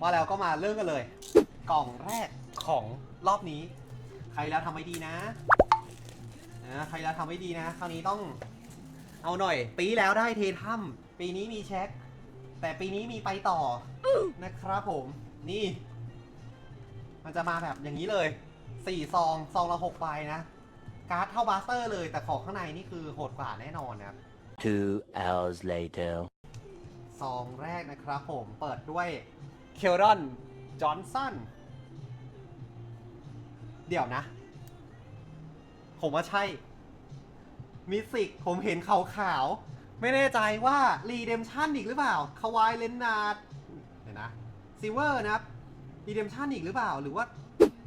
ว่าแล้วก็มาเริ่มกันเลย กล่องแรกของรอบนี้ ใครแล้วทำไม่ดีนะนะใครแล้วทำไม่ดีนะ คราวนี้ต้องเอาหน่อย ปีแล้วได้เททัมปีนี้มีเช็ค แต่ปีนี้มีไปต่อนะครับผม นี่ มันจะมาแบบอย่างนี้เลยสี่ซองซองละหกใบนะ การ์ดเท่าบาสเตอร์เลยแต่ของข้างในนี่คือโหดกว่าแน่นอนนะครับ Two hours later. ซองแรกนะครับผมเปิดด้วย เคลรอน จอห์นสัน เดี๋ยวนะ ผมว่าใช่ มิสิก ผมเห็นขาวๆไม่แน่ใจว่า รีเดมชันอีกหรือเปล่า คาวายเลนนาร์ดเดี๋ยวนะ ซิเวอร์นะครับ รีเดมชันอีกหรือเปล่า หรือว่า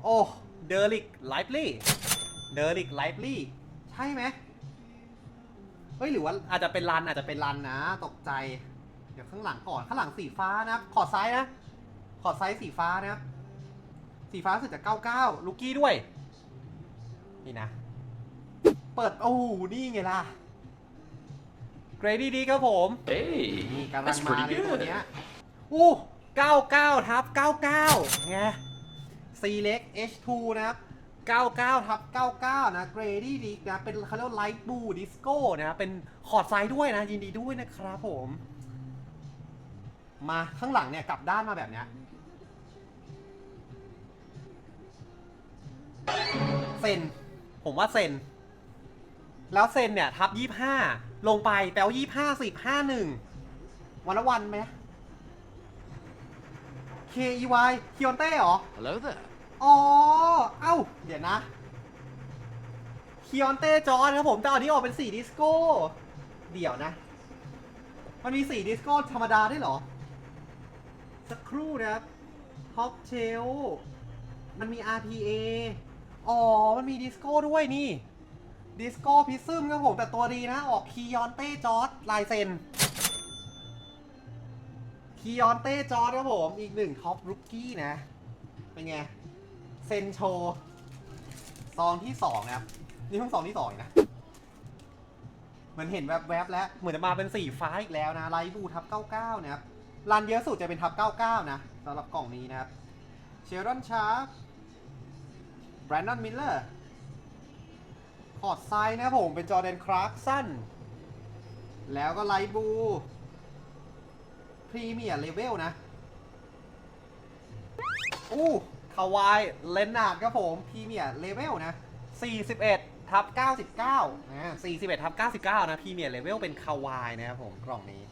โอ้ เดอริก ไลฟ์ลี่ เดอริก ไลฟ์ลี่ ใช่ไหมเฮ้ย หรือว่าอาจจะเป็นรันอาจจะเป็นรันนะ ตกใจ เดี๋ยวข้างหลังก่อน ข้างหลังสีฟ้านะ ขอซ้ายนะ ขอดซ้ายสีฟ้านะครับสีฟ้าสุดจะ99 ลูกกี้ด้วย นี่นะ เปิด โอ้โหนี่ไงล่ะ เกรดี้ดีครับผม Hey, นี่กำลัง that's มา pretty เลยตัวเนี้ย good. อู้99ทับ99ไง C เล็ก H2 นะครับ 99ทับ99 นะ เกรดี้ดีนะ เป็นเขาเรียกไลท์บูดิสโก้นะ เป็นขอดซ้ายด้วยนะ ยินดีด้วยนะครับผม มาข้างหลังเนี่ย กลับด้านมาแบบเนี้ย เซน ผมว่าเซน แล้วเซนเนี่ย ทับ25ลงไปแปลว่า25 10 51วันละวันไหม K E Y คิออนเต้เหรอ Hello there. อ๋อ เอ้า เดี๋ยวนะคิออนเต้จอร์ครับผม แต่อันนี้ออกเป็นสีดิสโก้ เดี๋ยวนะ มันมีสีดิสโก้ธรรมดาด้วยเหรอ สักครู่นะครับท็อปเชลมันมี RPA อ๋อ มันมีดิสโก้ด้วยนี่ ดิสโก้พิซึมครับผมแต่ตัวดีนะ ออกคียอนเต้จอร์ดลายเซ็นคียอนเต้จอร์ดครับผม อีกหนึ่งท็อปรุกกี้นะ เป็นไง เซนโชซองที่สองนะครับ นี่เพิ่งซองที่สองนะมันเห็นแวบๆแล้ว เหมือนจะมาเป็นสีฟ้าอีกแล้วนะไลท์บูทับ 99 นะครับรันเยอะสุดจะเป็นทับ 99 นะสำหรับกล่องนี้นะครับเชลรอนชาร์ แบรนดอนมิลเลอร์คอร์ดไซน์นะครับผมเป็นจอแดนคราร์กสันแล้วก็ไลท์บูพรีเมียร์เลเวลนะ อู้คาวายเลนนาร์ดครับผมพรีเมียร์เลเวลนะ 41ทับ99นะ41ทับ99 นะพรีเมียร์เลเวลเป็นคาวายนะครับผมกล่องนี้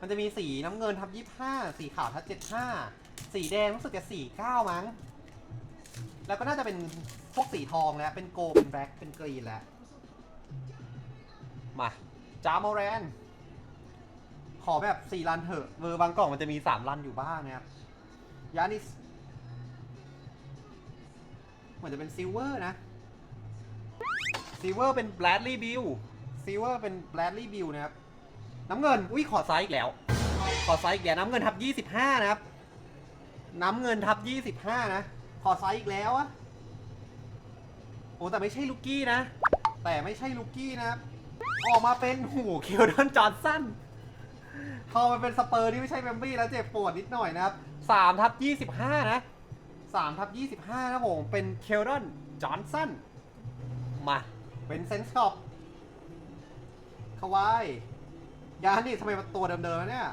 มันจะมีสีน้ำเงินทับ25 สีขาวทับ75 สีแดงรู้สึกจะ49 มั้ง แล้วก็น่าจะเป็นพวกสีทองแล้ว เป็นโกลเป็นแบล็กเป็นกรีนแล้ว มาจามอแรน ขอแบบ4รันเถอะเวอร์บางกล่องมันจะมี3รันอยู่บ้างนะครับ ยานิส เหมือนจะเป็นซิลเวอร์นะซิลเวอร์เป็นแบ d ดลีย์บิลซิลเวอร์เป็นแบ d ดลีย์บิลนะครับ น้ำเงิน อุ้ยขอไซส์อีกแล้ว ขอไซส์อีกแล้ว น้ำเงินทับ 25 นะครับ น้ำเงินทับ 25 นะ ขอไซส์อีกแล้วอะโอ้แต่ไม่ใช่ลูกกี้นะ แต่ไม่ใช่ลูกกี้นะครับ ออกมาเป็นหูเคลดอนจอห์นสันพอมันเป็นสเปอร์ที่ไม่ใช่แมมบี้แล้วเจ็บปวดนิดหน่อยนะครับ3ทับ25นะ3ทับ25นะผม เป็นเคลดอนจอห์นสันมา เป็นเซนส์คอปคาวายยานี่ทำไมมันตัวเดิมๆเนี่ย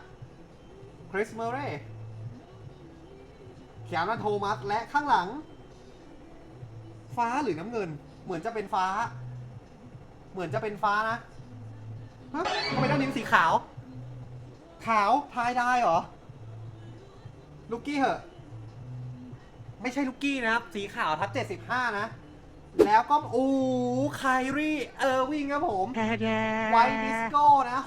คริสเมอร์เรย์ เขียนมาโทมัสและข้างหลัง ฟ้าหรือน้ำเงิน เหมือนจะเป็นฟ้า เหมือนจะเป็นฟ้านะฮะทำไมต้องนิ้วสีขาว ขาวทายได้เหรอ ลูกกี้เหอะ ไม่ใช่ลูกกี้นะครับ สีขาวทับ75นะ แล้วก็โอ้ไครี่เออร์วิงครับผมไวดิสโก้นะ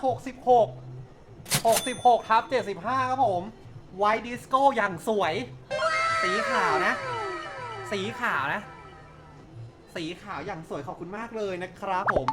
66 66ทับ75ครับผม ไวดิสโก้อย่างสวย สีขาวนะ สีขาวนะ สีขาวอย่างสวยขอบคุณมากเลยนะครับผม